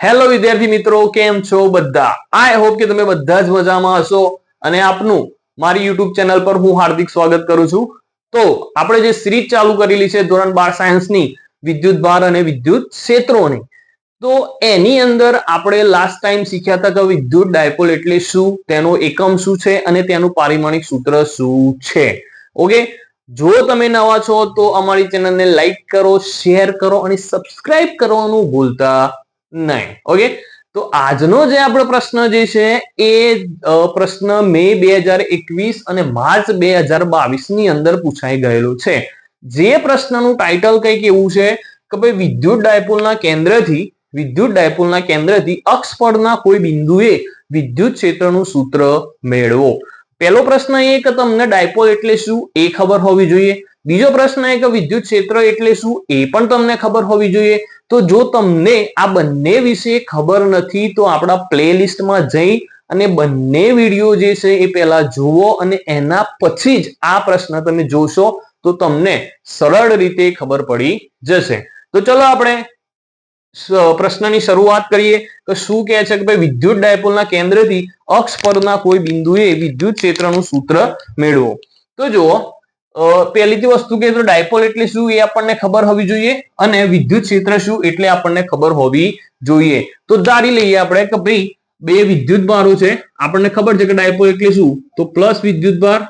Hello વિદ્યાર્થી મિત્રો, કેમ છો બધા? આઈ હોપ કે તમે બધા જ મજામાં હશો અને આપનું, મારી યુટ્યુબ ચેનલ પર હું હાર્દિક સ્વાગત કરું છું. તો આપણે જે સિરીઝ ચાલુ કરેલી છે, ધોરણ બાર સાયન્સની વિદ્યુત ભાર અને વિદ્યુત ક્ષેત્રોની. તો એની અંદર આપણે લાસ્ટ ટાઈમ શીખ્યા હતા કે વિદ્યુત ડાયપોલ એટલે શું? તેનો એકમ શું છે અને તેનું પારિમાણિક સૂત્ર શું છે? ઓકે જો તમે નવા છો તો અમારી ચેનલને લાઈક કરો શેર કરો અને સબસ્ક્રાઇબ કરવાનું ભૂલતા નહીં. ઓકે તો આજનો જે આપણો પ્રશ્ન જે છે એ પ્રશ્ન મે બે હજાર એકવીસ અને માર્ચ બે હજાર બાવીસની અંદર પૂછાઈ ગયેલો છે. જે પ્રશ્નનું ટાઇટલ કંઈક એવું છે કે ભાઈ વિદ્યુત ડાયપોલના કેન્દ્રથી, વિદ્યુત ડાયપોલના કેન્દ્રથી અક્ષ પરના કોઈ બિંદુએ વિદ્યુત ક્ષેત્રનું સૂત્ર મેળવો. પહેલો પ્રશ્ન એ કે તમને ડાયપોલ એટલે શું એ ખબર હોવી જોઈએ. બીજો પ્રશ્ન એ કે વિદ્યુત ક્ષેત્ર એટલે શું એ પણ તમને ખબર હોવી જોઈએ. તો જો તમને આ બંને વિશે ખબર નથી, તો આપણા પ્લેલિસ્ટમાં જઈ અને બંને વીડિયો જે છે એ પહેલા જુઓ અને એના પછી જ આ પ્રશ્ન તમે જોશો, તો તમને સરળ રીતે ખબર પડી જશે. તો ચલો આપણે પ્રશ્નની શરૂઆત કરીએ, કે શું કહે છે કે ભાઈ વિદ્યુત ડાયપોલના કેન્દ્રથી અક્ષ પરના કોઈ બિંદુએ વિદ્યુત ક્ષેત્રનું સૂત્ર મેળવો? તો જુઓ અ, પહેલીથી વસ્તુ કે તો ડાયપોલ એટલે શું એ આપણને ખબર હોવી જોઈએ અને વિદ્યુત ક્ષેત્ર શું એટલે આપણને ખબર હોવી જોઈએ. તો ધારી લઈએ આપણે કે ભાઈ બે વિદ્યુત ભારો છે આપણને ખબર છે કે ડાયપોલ એટલે શું? તો પ્લસ વિદ્યુત ભાર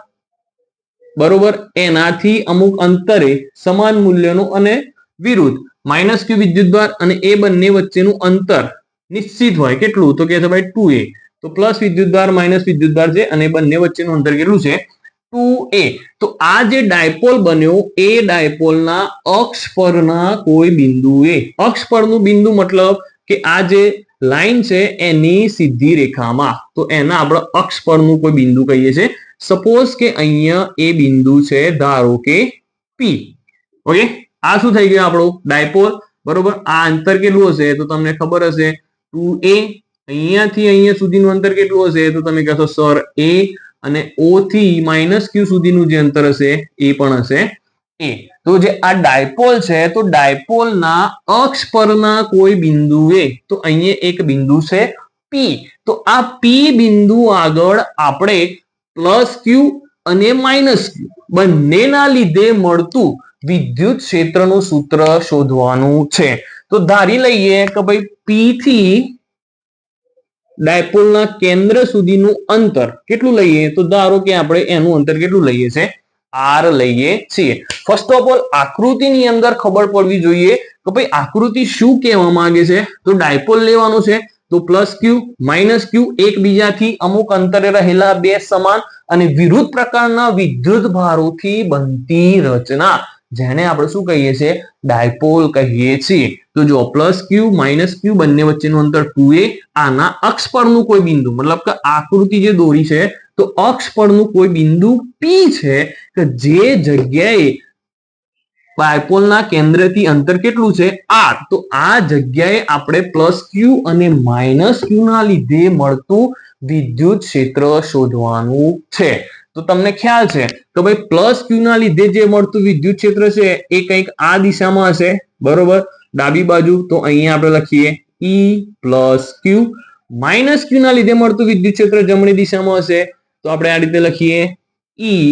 બરોબર એનાથી અમુક અંતરે સમાન મૂલ્યનું અને વિરુદ્ધ. માઇનસ ક્યુ વિદ્યુત ભાર અને એ બંને વચ્ચેનું અંતર નિશ્ચિત હોય. કેટલું? તો કે છે ભાઈ ટુ એ તો પ્લસ વિદ્યુત ભાર માઇનસ વિદ્યુત ભાર છે અને બંને વચ્ચેનું અંતર કેટલું છે? ટુ તો આ જે ડાયપોલ બન્યો, એ ડાયપોલના અક્ષ પરના કોઈ બિંદુએ. અક્ષ પરનું બિંદુ મતલબ કે આ જે લાઈન છે, એની સીધી રેખામાં. તો એના આપણે અક્ષ પરનું કોઈ બિંદુ કહીએ છીએ. સપોઝ કે અહીંયા એ બિંદુ છે, ધારો કે પી ઓકે આ શું થઈ ગયું આપણું? ડાયપોલ. બરોબર? આ અંતર કેટલું હશે? તો તમને ખબર હશે. Two a. અહીંયાથી અહીંયા સુધીનું અંતર કેટલું હશે? તો તમે કહેશો સર એ અને ઓ થી માઇનસ ક્યુ સુધીનું જે અંતર હશે, એ પણ હશે એ તો જે આ ડાયપોલ છે, તો ડાયપોલના અક્ષ પરના કોઈ બિંદુએ, તો અહીંયા એક બિંદુ છે પી તો આ પી બિંદુ આગળ આપણે પ્લસ ક્યુ અને માઇનસ ક્યુ બંનેના લીધે મળતું વિદ્યુત ક્ષેત્રનું સૂત્ર શોધવાનું છે. તો ધારી લઈએ કે ભાઈ પી થી ડાયપોલના કેન્દ્ર સુધીનું અંતર કેટલું લઈએ? તો ધારો કે આપણે એનું અંતર કેટલું લઈએ છે? આર લઈએ છીએ. ફર્સ્ટ ઓફ ઓલ આકૃતિની અંદર ખબર પડવી જોઈએ કે ભાઈ આકૃતિ શું કહેવા માંગે છે? તો ડાયપોલ લેવાનું છે. તો પ્લસ ક્યુ, માઇનસ ક્યુ, એકબીજાથી અમુક અંતરે રહેલા બે સમાન અને વિરુદ્ધ પ્રકારના વિદ્યુત ભારોથી બનતી રચના. જેને આપણે શું કહીએ છીએ? ડાયપોલ કહીએ છીએ. તો જો પ્લસ ક્યુ, માઇનસ ક્યુ બંને વચ્ચેનું અંતર ટુ એ, આના અક્ષ પરનું કોઈ બિંદુ, મતલબ કે આકૃતિ જે દોરી છે, તો અક્ષ પરનું કોઈ બિંદુ પી છે, કે જે જગ્યાએ ડાયપોલના કેન્દ્રથી અંતર કેટલું છે? આર. તો આ જગ્યાએ આપણે પ્લસ ક્યુ અને માઇનસ ક્યુ ના લીધે મળતું વિદ્યુત ક્ષેત્ર શોધવાનું છે. તો તમને ખ્યાલ છે કે ભાઈ પ્લસ ક્યુ ના લીધે જે મળતું વિદ્યુત ક્ષેત્ર છે એ કંઈક આ દિશામાં હશે, બરોબર? ડાબી બાજુ તો અહીંયા આપણે લખીએ E plus q minus q ના લીધે મળતું વિદ્યુત ક્ષેત્ર જમણી દિશામાં હશે, તો આપણે આ રીતે લખીએ ઈ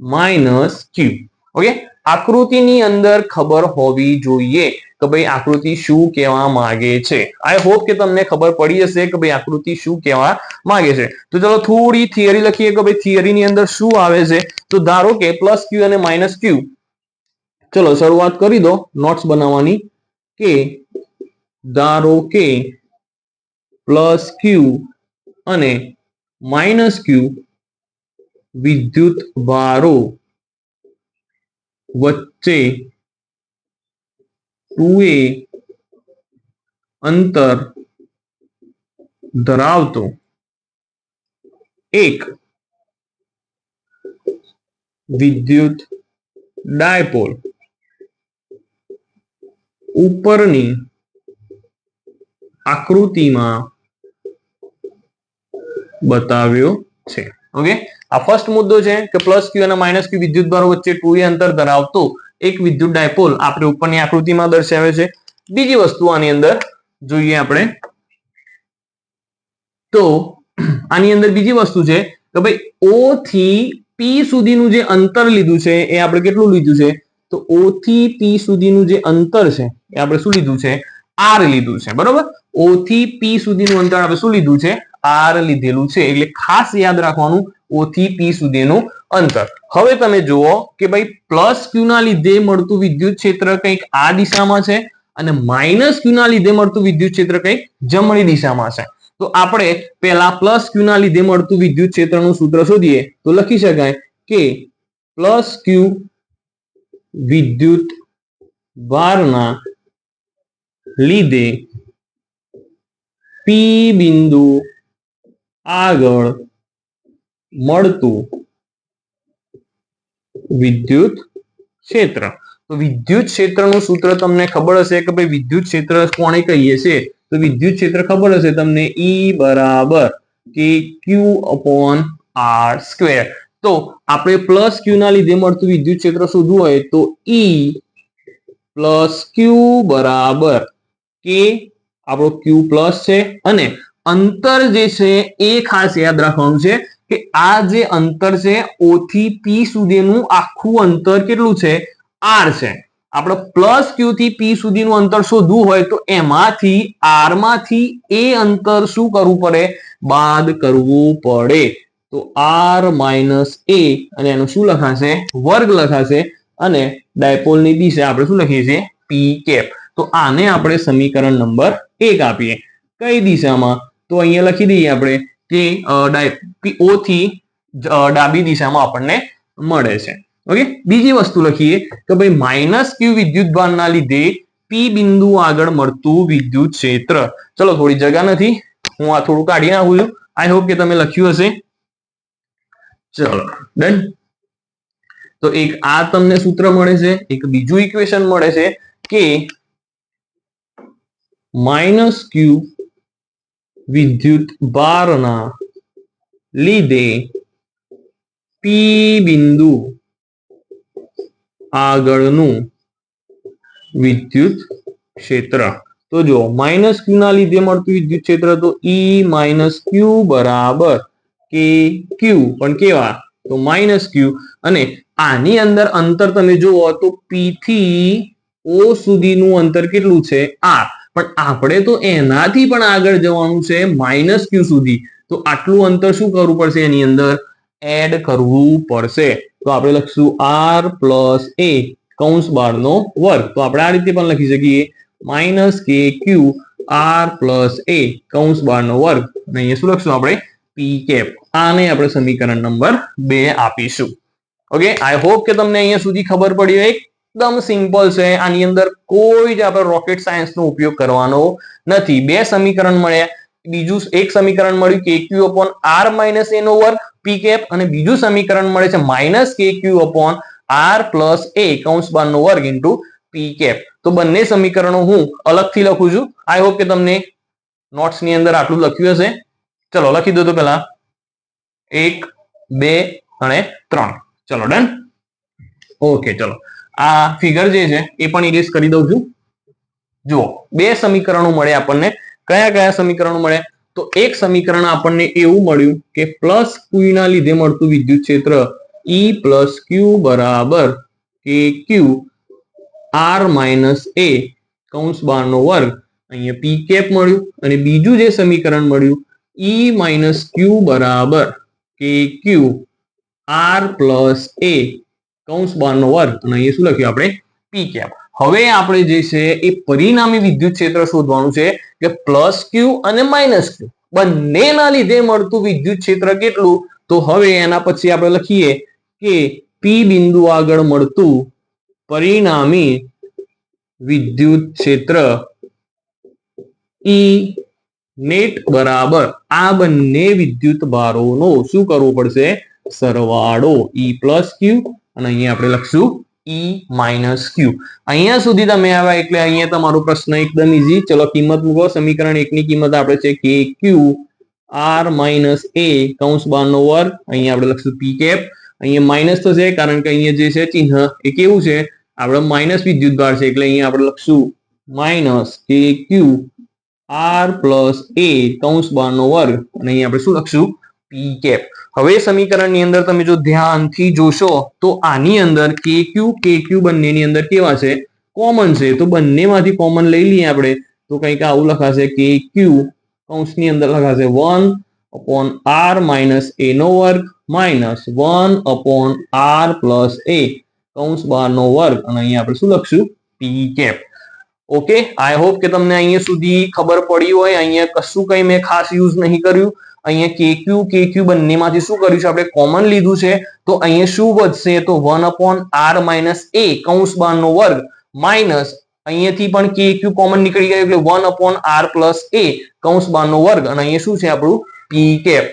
માઇનસ ક્યુ ઓકે આકૃતિની અંદર ખબર હોવી જોઈએ કે ભાઈ આકૃતિ શું કહેવા માંગે છે. આઈ હોપ કે તમને ખબર પડી હશે કે ભાઈ આકૃતિ શું કહેવા માંગે છે. તો ચલો થોડી થિયરી લખીએ કે ભાઈ થિયરીની અંદર શું આવે છે. તો ધારો કે પ્લસ ક્યુ અને માઇનસ ક્યુ ચલો શરૂઆત કરી દો. નોટ્સ બનાવવાની. કે ધારો કે પ્લસ ક્યુ અને માઇનસ ક્યુ વિદ્યુત ભારો વચ્ચે ટુ એ અંતર ધરાવતો એક વિદ્યુત ડાયપોલ ઉપરની આકૃતિમાં બતાવ્યો છે. ઓકે આ ફર્સ્ટ મુદ્દો છે કે પ્લસ ક્યુ અને માઇનસ ક્યુ વિદ્યુત ભારો વચ્ચે ટુ અંતર ધરાવતો એક વિદ્યુત ડાયપોલ આપણે ઉપરની આકૃતિમાં દર્શાવે છે. બીજી વસ્તુ આની અંદર જોઈએ આપણે. તો આની અંદર બીજી વસ્તુ છે કે ભાઈ ઓ થી પી સુધીનું જે અંતર લીધું છે એ આપણે કેટલું લીધું છે? તો ઓ થી પી સુધીનું જે અંતર છે એ આપણે શું લીધું છે? આર લીધું છે. બરોબર? ઓ થી પી સુધીનું અંતર આપણે શું લીધું છે? આર લીધેલું છે એટલે ખાસ યાદ રાખવાનું ઓ થી પી સુધીનું અંતર. હવે તમે જુઓ કે ભાઈ પ્લસ ક્યુ ના લીધે મળતું વિદ્યુત ક્ષેત્ર કંઈક આ દિશામાં છે અને માઇનસ ક્યુ ના લીધે મળતું વિદ્યુત ક્ષેત્ર કંઈક જમણી દિશામાં છે. તો આપણે પહેલા પ્લસ ક્યુ ના લીધે મળતું વિદ્યુત ક્ષેત્રનું સૂત્ર શોધીએ તો લખી શકાય કે પ્લસ ક્યુ વિદ્યુત ભારના લીધે પી બિંદુ આગળ મળતું વિદ્યુત ક્ષેત્ર. તો વિદ્યુત ક્ષેત્રનું સૂત્ર તમને ખબર હશે કે ભાઈ વિદ્યુત ક્ષેત્ર કોણે કહીએ છીએ? તો વિદ્યુત ક્ષેત્ર ખબર હશે તમને ઈ બરાબર કે ક્યુ અપોન આર સ્ક્વેર તો આપણે પ્લસ ક્યુ ના લીધે મળતું વિદ્યુત ક્ષેત્ર શોધવું હોય તો ઈ પ્લસ ક્યુ બરાબર કે આપણો ક્યુ પ્લસ છે. અને અંતર જે છે એ ખાસ યાદ રાખવાનું છે કે આ જે અંતર છે ઓ થી પી સુધીનું આખું અંતર કેટલું છે? આર છે. આપણે પ્લસ ક્યુ થી પી સુધીનું અંતર શોધવું હોય તો એમાંથી આરમાંથી એ અંતર શું કરવું પડે? બાદ કરવું પડે. તો આર માઇનસ એ અને એનું શું લખાશે? વર્ગ લખાશે. અને ડાયપોલની દિશા આપણે શું લખીએ છીએ? પી કેપ તો આને આપણે સમીકરણ નંબર એક આપીએ. કઈ દિશામાં? તો અહીંયા લખી દઈએ આપણે કે ઓ થી ડાબી દિશામાં આપણને મળે છે. ઓકે? બીજી વસ્તુ લખીએ કે ભાઈ માઇનસ ક્યુ વિદ્યુત ભારના લીધે પી બિંદુ આગળ મળતું વિદ્યુત ક્ષેત્ર. ચલો, થોડી જગા નથી. હું આ થોડું કાઢી નાખું છું. આઈ હોપ કે તમે લખ્યું હશે. ચલો ડન તો એક આ તમને સૂત્ર મળે છે, એક બીજું ઇક્વેશન મળે છે કે માઇનસ ક્યુ વિદ્યુત ભારના લીધે પી બિંદુ આગળનું વિદ્યુત ક્ષેત્ર તો જો માઇનસ ક્યુ ના લીધે મળતું વિદ્યુત ક્ષેત્ર તો ઈ માઇનસ ક્યુ બરાબર કે ક્યુ પણ કેવા તો માઇનસ ક્યુ અને આની અંદર અંતર તમે જુઓ તો પી થી ઓ સુધીનું અંતર કેટલું છે આર પણ આપણે તો એનાથી પણ આગળ જવાનું છે માઇનસ ક્યુ સુધી. તો આટલું અંતર શું કરવું પડશે એની અંદર? એડ કરવું પડશે. તો આપણે લખીશું આર પ્લસ એ કૌંસ બારનો વર્ગ. તો આપણે આ રીતે પણ લખી શકીએ. માઇનસ કે ક્યુ આર પ્લસ એ કૌંસ બારનો વર્ગ. અને અહીંયા શું લખશું આપણે? પી કેપ આને આપણે સમીકરણ નંબર બે આપીશું. ઓકે આઈ હોપ કે તમને અહીંયા સુધી ખબર પડી હોય. એકદમ સિમ્પલ છે. આની અંદર કોઈ જ આપણે રોકેટ સાયન્સ નો ઉપયોગ કરવાનો નથી. બે સમીકરણ મળ્યા. બીજું એક સમીકરણ મળ્યું કે ક્યુ અપોન આર માઇનસ એનો વર્ગ પી કેપ અને બીજું સમીકરણ મળે છે માઇનસ કે q upon r plus a કૌંસ બાર નો વર્ગ ઇન્ટુ પી કેપ તો બંને સમીકરણો હું અલગથી લખું છું. આઈ હોપ કે તમને નોટ્સની અંદર આટલું લખ્યું હશે. ચલો, લખી દો તો પેલા એક, બે અને ત્રણ. ચલો ડન ઓકે ચલો. આ ફિગર જે છે, એ પણ ઇરેઝ કરી દઉં છું. જુઓ, બે સમીકરણો મળે આપણને. કયા કયા સમીકરણો મળે? તો એક સમીકરણ આપણને એવું મળ્યું કે પ્લસ ક્યુ ના લીધે મળતું વિદ્યુત ક્ષેત્ર ઈ પ્લસ ક્યુ બરાબર કે ક્યુ આર માઇનસ એ કૌંસ બાર નો વર્ગ. અહીંયા પી કેપ મળ્યું અને બીજું જે સમીકરણ મળ્યું ઈ માઇનસ ક્યુ બરાબર કે ક્યુ આર પ્લસ એ કૌંસ બાર નો વર્ગ. અને અહીંયા શું લખ્યું આપણે? પી કેપ હવે આપણે જે છે એ પરિણામી વિદ્યુત ક્ષેત્ર શોધવાનું છે કે પ્લસ ક્યુ અને માઇનસ ક્યુ બંનેના લીધે મળતું વિદ્યુત ક્ષેત્ર કેટલું? તો હવે એના પછી આપણે લખીએ કે પી બિંદુ આગળ મળતું પરિણામી વિદ્યુત ક્ષેત્ર ઈ નેટ બરાબર. આ બંને વિદ્યુત ભારોનો શું કરવો પડશે? સરવાળો. ઈ પ્લસ ક્યુ અને અહીંયા આપણે લખશું ઈ માઇનસ ક્યુ અહીંયા સુધી તમે આવ્યા એટલે અહીંયા તમારો પ્રશ્ન એકદમ ઈઝી ચલો કિંમત મૂકો. સમીકરણ એકની કિંમત આપણે છે કે ક્યુ આર માઇનસ એ કૌંસ બાર નો વર્ગ. અહીંયા આપણે લખશું પી કેપ અહીંયા માઇનસ થશે કારણ કે અહીંયા જે છે ચિહ્ન એ કેવું છે? આપણે માઇનસ વિદ્યુત ભાર છે એટલે અહીંયા આપણે લખશું માઇનસ કે ક્યુ આર પ્લસ એ કૌંસ બારનો વર્ગ. અને અહીંયા આપણે શું લખશું? પી કેપ હવે સમીકરણની અંદર તમે જો ધ્યાનથી જોશો, તો આની અંદર કે ક્યુ કે ક્યુ બંનેની અંદર કેવા છે? કોમન છે. તો બંનેમાંથી કોમન લઈ લઈએ આપણે. તો કંઈક આવું લખાશે કે ક્યુ કૌંસની અંદર લખાશે one upon r minus a નો વર્ગ minus one upon r plus a કૌંસ બારનો વર્ગ. અને અહીંયા આપણે શું લખશું? P cap okay I hope કે તમને અહીંયા સુધી ખબર પડી હોય. અહીંયા કશું કંઈ મેં ખાસ યુઝ નહીં કર્યું. અહીંયા કે ક્યુ કે ક્યુ બંનેમાંથી શું કર્યું છે? આપણે કોમન લીધું છે. તો અહીંયા શું વધશે? તો one upon r minus a કૌંસ બારનો વર્ગ માઇનસ અહીંયાથી પણ કે ક્યુ કોમન નીકળી ગયું એટલે one upon r plus a કૌંસ બારનો વર્ગ. અને અહીંયા શું છે આપણું? પી કેપ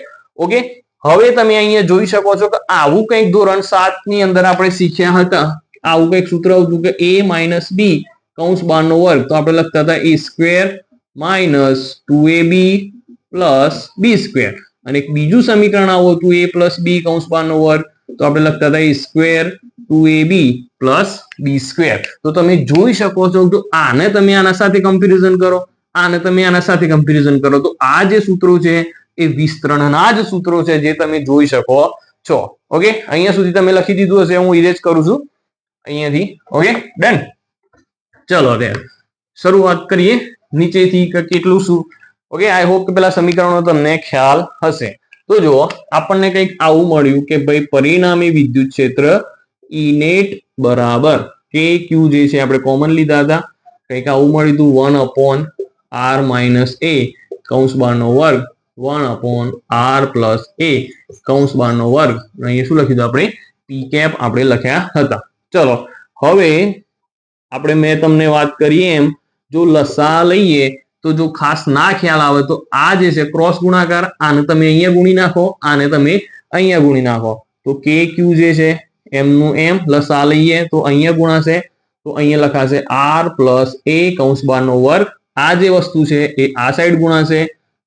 ઓકે હવે તમે અહીંયા જોઈ શકો છો કે આવું કંઈક ધોરણ સાતની અંદર આપણે શીખ્યા હતા. આવું કંઈક સૂત્ર હતું કે એ માઇનસ બી કૌંસ બારનો વર્ગ. તો આપણે લખતા હતા a square minus two a b plus b square અને એક બીજું સમીકરણ આવું હતું એ પ્લસ બી કૌંસ બારનો વર્ગ તો આપણે લખતા હતા a square two a b plus b square તો તમે જોઈ શકો છો તો આને તમે આના સાથે કમ્પેરિઝન કરો, આને તમે આના સાથે કમ્પેરિઝન કરો. તો આ જે સૂત્રો છે, એ વિસ્તરણના જ સૂત્રો છે જે તમે જોઈ શકો છો. ઓકે અહીંયા સુધી તમે લખી દીધું હશે, હું ઇરેજ કરું છું. અહીંયાથી ઓકે ડન ચલો ત્યારે શરૂઆત કરીએ. નીચેથી કેટલું શું? ઓકે આઈ હોપ કે પેલા સમીકરણો તમને ખ્યાલ હશે. તો જુઓ, આપણને કંઈક આવું મળ્યું કે ભાઈ પરિણામી વિદ્યુત ક્ષેત્ર ઇનેટ બરાબર. કે ક્યુ જે છે, આપણે કોમન લીધા હતા. કંઈક આવું મળ્યું હતું one upon r minus a કૌંસ બારનો વર્ગ one upon r plus a કૌંસ બારનો વર્ગ. અહીંયા શું લખ્યું આપણે? પી કેપ આપણે લખ્યા હતા. ચલો, હવે આપણે મેં તમને વાત કરીએ એમ, જો લસા લઈએ તો જો ખાસ ના ખ્યાલ આવે તો આ જે છે ક્રોસ ગુણાકાર, આને તમે અહીંયા ગુણી નાખો, આને તમે અહીંયા ગુણી નાખો. તો કે ક્યુ જે છે, એમનું એમ લસા લઈએ, તો અહીંયા ગુણાશે. તો અહીંયા લખાશે આર પ્લસ એ કૌંસ બારનો વર્ગ. આ જે વસ્તુ છે એ આ સાઈડ ગુણાશે.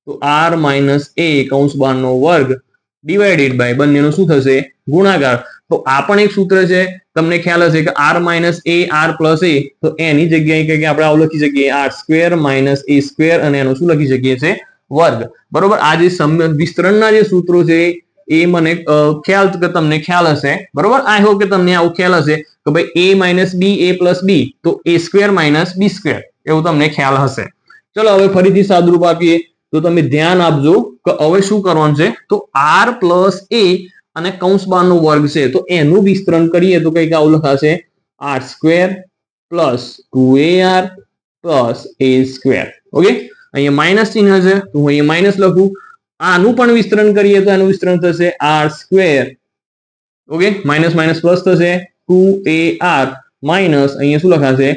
તો આર માઇનસ એ કૌંસ બારનો વર્ગ ડિવાઇડેડ બાય બંનેનો શું થશે? ગુણાકાર. તો આ પણ એક સૂત્ર છે. તમને ખ્યાલ હશે કે r minus a r plus a તો એની જગ્યાએ કે આપણે આવું લખી શકીએ? R square minus a square અને એનું શું લખી શકીએ છે? વર્ગ. બરોબર? આ જે વિસ્તરણના જે સૂત્રો છે, એ મને ખ્યાલ કે તમને ખ્યાલ હશે. બરોબર? આઈ હોપ કે તમને આવું ખ્યાલ હશે કે ભાઈ એ માઇનસ બી એ પ્લસ બી તો a square minus b square એવું તમને ખ્યાલ હશે. ચલો, હવે ફરીથી સાદરૂપ આપીએ. તો તમે ધ્યાન આપજો કે હવે શું કરવાનું છે? તો આર પ્લસ એ અને કૌંસ બારનો વર્ગ છે, તો એનું વિસ્તરણ કરીએ તો કંઈક આવું લખાશે. R square plus two a r plus a square. Okay? અહીંયા માઇનસ ચિહ્ન છે, તો હું અહીંયા માઇનસ લખું. આનું પણ વિસ્તરણ કરીએ તો આનું વિસ્તરણ થશે r square. Okay? Minus minus plus થશે ટુ એ આર માઇનસ અહીંયા શું લખાશે?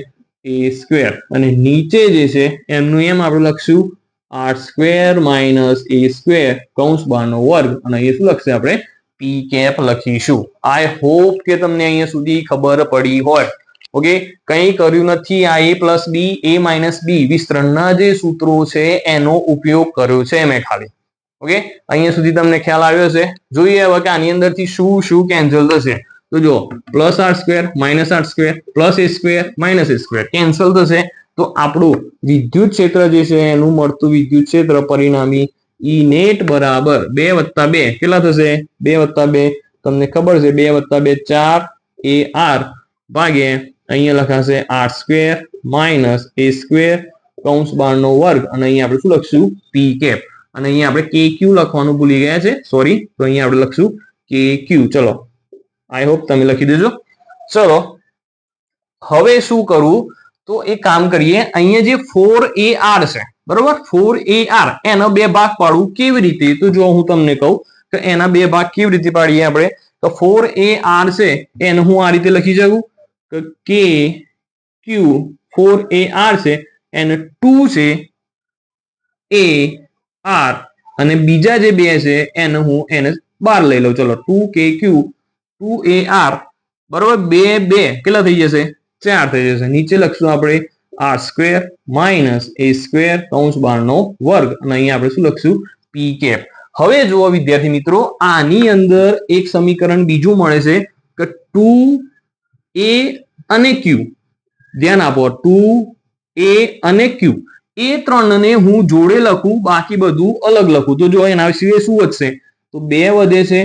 A square. અને નીચે જે છે, એમનું એમ આપણે લખશું. R square minus a square કૌંસ બારનો વર્ગ. અને અહીંયા શું લખશે આપણે? પી કેપ લખીશું. આઈ હોપ કે તમને અહીંયા સુધી ખબર પડી હોય. ઓકે કંઈ કર્યું નથી. આ એ પ્લસ બી એ માઇનસ બી વિસ્તરણના જે સૂત્રો છે, એનો ઉપયોગ કર્યો છે મેં ખાલી. ઓકે અહીંયા સુધી તમને ખ્યાલ આવ્યો છે જોઈએ હવે કે આની અંદરથી શું શું કેન્સલ થશે. તો જો plus r square minus r square plus a square minus a square cancel થશે. તો આપણું વિદ્યુત ક્ષેત્ર જે છે, એનું મળતું વિદ્યુત ક્ષેત્ર પરિણામી ઈ નેટ બરાબર બે વત્તા બે. કેટલા થશે? બે વત્તા બે. તમને ખબર છે બે વત્તા બે ચાર એ આર ભાગે અહીંયા લખાશે r square minus a square કૌંસ બારનો વર્ગ. અને અહીંયા આપણે શું લખશું? પી કેપ અને અહીંયા આપણે કે ક્યુ લખવાનું ભૂલી ગયા છે. સોરી તો અહીંયા આપણે લખશું કે ક્યુ ચલો. આઈ હોપ તમે લખી દેજો. ચલો. હવે શું કરવું તો એ કામ કરીએ. અહીંયા જે ફોર એ આર છે બરોબર? Four a r. એનો બે ભાગ પાડવું કેવી રીતે? તો જો હું તમને કહું કે એના બે ભાગ કેવી રીતે પાડીએ આપણે? તો ફોર એ આર છે, એને હું આ રીતે લખી શકું? કે કે ક્યુ ફોર એ આર છે, એને ટુ છે એ આર અને બીજા જે બે છે, એને હું એને બાર લઈ લઉં. ચલો, ટુ કે ક્યુ ટુ એ આર. બરોબર? બે બે. કેટલા થઈ જશે? ચાર થઈ જશે. નીચે લખશું આપણે R square minus A square કૌંસ બારનો વર્ગ. અને અહીંયા આપણે શું લખશું? પી કેપ હવે જુઓ વિદ્યાર્થી મિત્રો, આની અંદર એક સમીકરણ બીજું મળે છે કે ટુ એ અને ક્યુ ધ્યાન આપો ટુ એ અને ક્યુ એ ત્રણને હું જોડે લખું, બાકી બધું અલગ લખું. તો જો એના સિવાય શું વધશે? તો બે વધે છે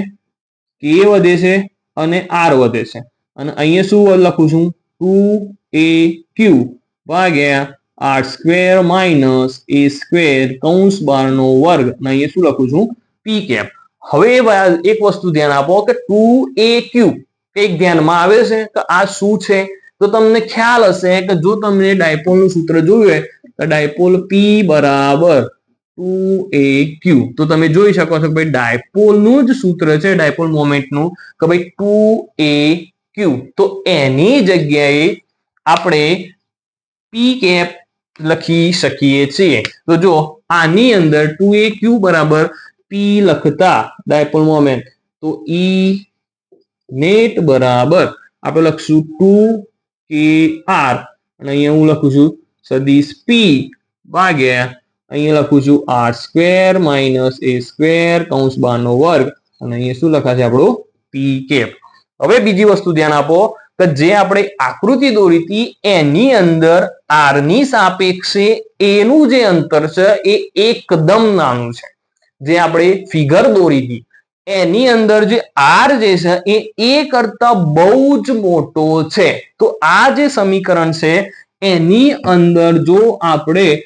કે વધે છે અને આર વધે છે. અને અહીંયા શું લખું છું? ટુ એ ક્યુ ભાગ્યા R square minus A square કૌંસ બારનો વર્ગ. અને અહીંયા શું લખું છું? પી કેપ હવે એક વસ્તુ ધ્યાન આપો કે ટુ એ ક્યુ એક ધ્યાનમાં આવે છે કે આ શું છે? તો તમને ખ્યાલ હશે કે જો તમને ડાયપોલનું સૂત્ર જોયું હોય, તો ડાયપોલ પી બરાબર ટુ એ ક્યુ તો તમે જોઈ શકો છો કે ભાઈ ડાયપોલનું જ સૂત્ર છે, ડાયપોલ મોમેન્ટનું, કે ભાઈ ટુ એ ક્યુ તો એની જગ્યાએ આપણે પી કેપ લખી શકીએ છીએ. તો જો આની અંદર ટુ એ ક્યુ બરાબર પી લખતા ડાયપોલ મોમેન્ટ તો ઈ નેટ બરાબર આપણે લખશું ટુ કે આર અને અહીંયા હું લખું છું સદીશ પી ભાગ્યા અહીંયા લખું છું R square minus A square કૌંસ બારનો વર્ગ. અને અહીંયા શું લખાશે આપણું પી કેપ. હવે બીજી વસ્તુ ધ્યાન આપો. કે જે આપણે આકૃતિ દોરી હતી, એની અંદર આરની સાપેક્ષે એનું જે અંતર છે, એ એકદમ નાનું છે. જે આપણે ફિગર દોરી હતી, એની અંદર જે આર જે છે, એ એ કરતા બહુ જ મોટો છે. તો આ જે સમીકરણ છે, એની અંદર જો આપણે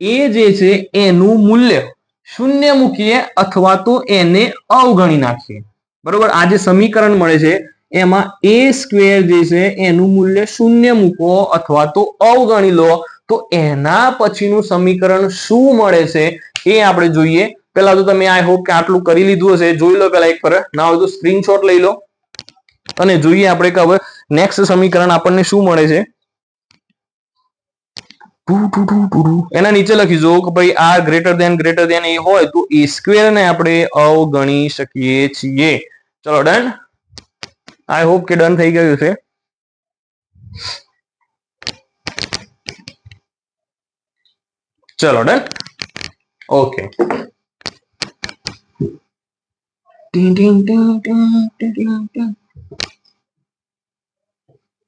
એ જે છે, એનું મૂલ્ય શૂન્ય મૂકીએ અથવા તો એને અવગણી નાખીએ. બરોબર? આ જે સમીકરણ મળે છે એમાં એ સ્ક્વેર જે છે, એનું મૂલ્ય શૂન્ય મૂકો અથવા તો અવગણી લો. તો એના પછીનું સમીકરણ શું મળે છે? એ આપણે જોઈએ. પેલા તો તમે આઈ હોપ કે આટલું કરી લીધું હશે. જોઈ લો પેલા એક પર ના હોય તો સ્ક્રીનશોટ લઈ લો. અને જોઈએ આપણે કે હવે નેક્સ્ટ સમીકરણ આપણને શું મળે છે? એના નીચે લખી જો કે ભાઈ આ greater than greater than A હોય તો એ સ્ક્વેર ને આપણે અવગણી શકીએ છીએ. ચલો ડન આઈ હોપ કે ડન થઈ ગયું છે. ચલો ડન ઓકે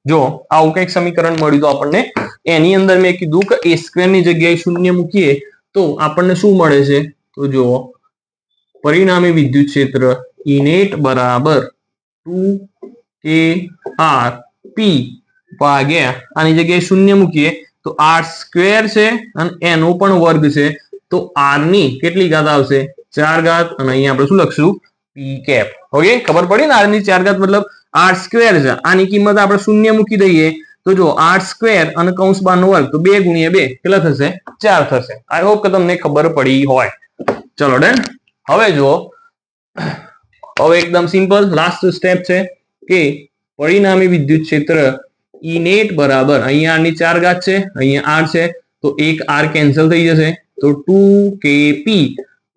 જો આવું કંઈક સમીકરણ મળ્યું તો આપણને એની અંદર મેં કીધું કે એ સ્ક્વેરની જગ્યાએ શૂન્ય મૂકીએ તો આપણને શું મળે છે? તો જો પરિણામી વિદ્યુત ક્ષેત્ર ઇનેટ બરાબર ટુ કે આર પી ભાગ્યા આની જગ્યાએ શૂન્ય મૂકીએ તો આર સ્ક્વેર છે અને એનો પણ વર્ગ છે. તો આરની કેટલી ઘાત આવશે? ચાર ઘાત અને અહીંયા આપણે શું લખશું? P cap. ઓકે? ખબર પડી ને આરની ચાર ઘાત મતલબ? આર સ્ક્વેર છે. આની કિંમત આપણે શૂન્ય મૂકી દઈએ. તો જો આર સ્ક્વેર અને કૌંસ બાર નો વર્ગ, તો બે ગુણ્યા બે કેટલા થશે? ચાર થશે. આઈ હોપ કે તમને ખબર પડી હોય. ચલો ડન હવે જુઓ. હવે એકદમ સિમ્પલ લાસ્ટ સ્ટેપ છે કે પરિણામી વિદ્યુત ક્ષેત્ર ઈ નેટ બરાબર અહીંયા આની ચાર ઘાત છે, અહીંયા આર છે, તો એક આર કેન્સલ થઈ જશે. તો ટુ કે પી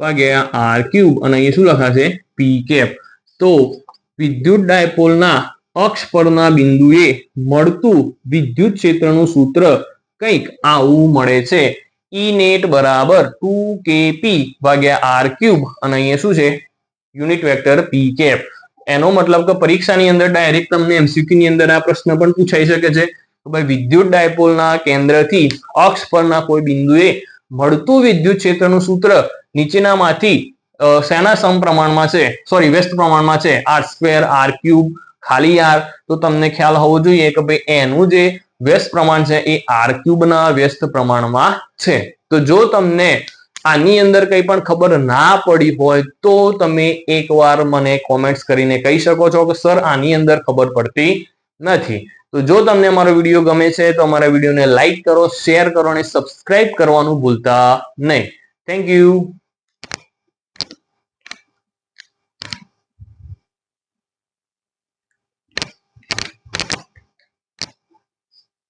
ભાગ્યા આર ક્યુબ અને અહીંયા શું લખાશે? પી કેપ તો વિદ્યુત ડાયપોલના અક્ષ પરના બિંદુએ મળતું વિદ્યુત ક્ષેત્રનું સૂત્ર કંઈક આવું મળે છે. ઈ નેટ બરાબર ટુ કે પી ભાગ્યા આર ક્યુબ અને અહીંયા શું છે? યુનિટ વેક્ટર પી કેપ એનો મતલબ કે પરીક્ષાની અંદર ડાયરેક્ટ તમને એમસીક્યુ ની અંદર આ પ્રશ્ન પણ પૂછાઈ શકે છે. ભાઈ વિદ્યુત ડાયપોલના કેન્દ્રથી અક્ષ પરના કોઈ બિંદુએ મળતું વિદ્યુત ક્ષેત્રનું સૂત્ર નીચેનામાંથી શેના સમપ્રમાણમાં છે? સોરી વ્યસ્ત પ્રમાણમાં છે. આર સ્ક્વેર આર ક્યુબ ખાલી આર તો તમને ખ્યાલ હોવો જોઈએ કે ભાઈ એનું જે વ્યસ્ત પ્રમાણ છે એ આર ક્યુબના વ્યસ્ત પ્રમાણમાં છે. તો જો તમને આની અંદર કંઈ પણ ખબર ના પડી હોય તો તમે એકવાર મને કોમેન્ટ્સ કરીને કહી શકો છો કે, સર, આની અંદર ખબર પડતી નથી. તો જો તમને અમારો વીડિયો ગમે છે, તો અમારા વિડીયોને લાઈક કરો, શેર કરો અને સબસ્ક્રાઇબ કરવાનું ભૂલતા નહીં. Thank you